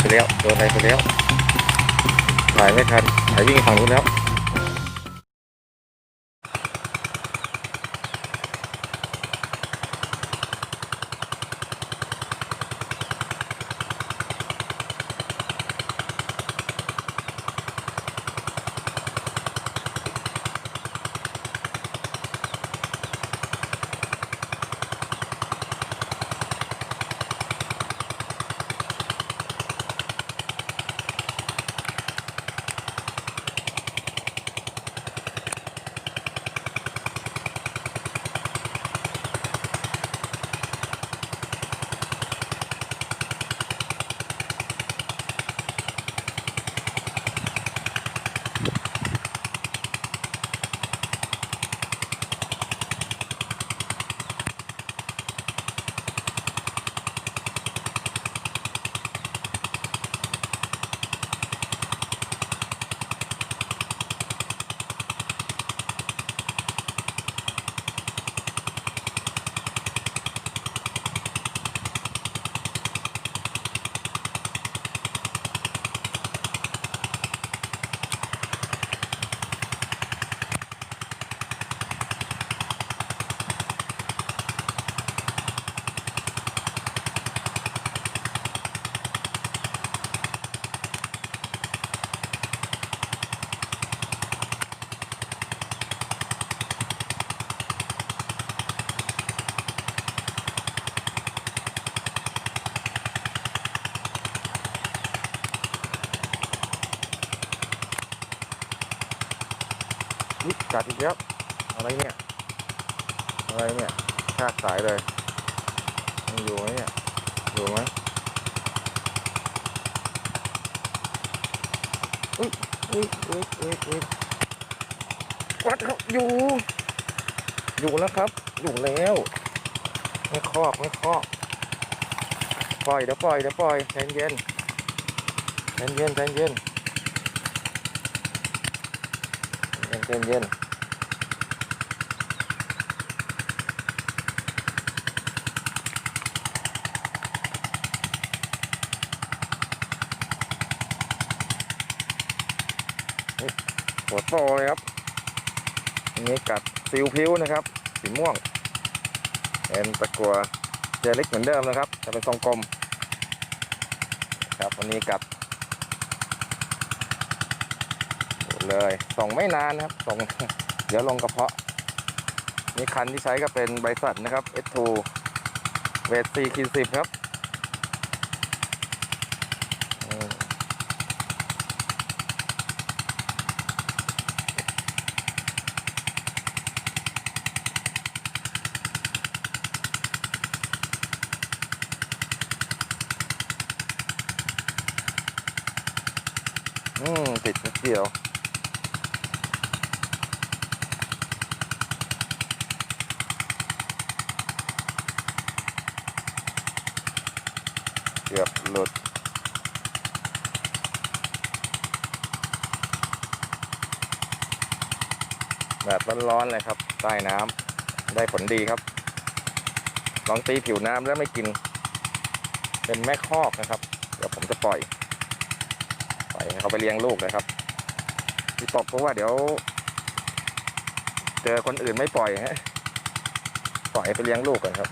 ไปแล้วโดนอะไรไปแล้วถ่ายไม่ทันถ่ายวิ่งไปฝั่งนู้นแล้ว อุ๊ยกัดอีกแล้วอะไรเนี่ย อะไรเนี่ยชากสายเลยยังอยู่ไหมเนี่ยอยู่ไหมอุ้ยอุ้ยอุ้ยอุ้ยอุ้ยวัดครับอยู่ อยู่แล้วครับ อยู่แล้ว ไม่คอกไม่คอกปล่อยเดี๋ยวปล่อยเดี๋ยวปล่อยใจเย็นใจเย็นใจเย็น ใจเย็นหัวโตเลยครับอันนี้กัดซิลพิ้วนะครับ สีม่วงเป็นตะกัวเจล็กเหมือนเดิมนะครับ จะเป็นทรงกลม ครับวันนี้กัด เลยส่งไม่นานนะครับส่งเดี๋ยวลงกระเพาะ นี่คันที่ใช้ก็เป็นไบสันนะครับ S2 เวท4ขีด10ครับอืมอืมติดนิดเดียว เกือบหลุดแบบร้อนๆเลยครับ ใต้น้ำได้ผลดีครับ ลองตีผิวน้ำแล้วไม่กิน เป็นแม่คอกนะครับ เดี๋ยวผมจะปล่อย ปล่อยเขาไปเลี้ยงลูกนะครับที่ตกเพราะว่าเดี๋ยว เจอคนอื่นไม่ปล่อยฮะ ปล่อยไปเลี้ยงลูกกันครับ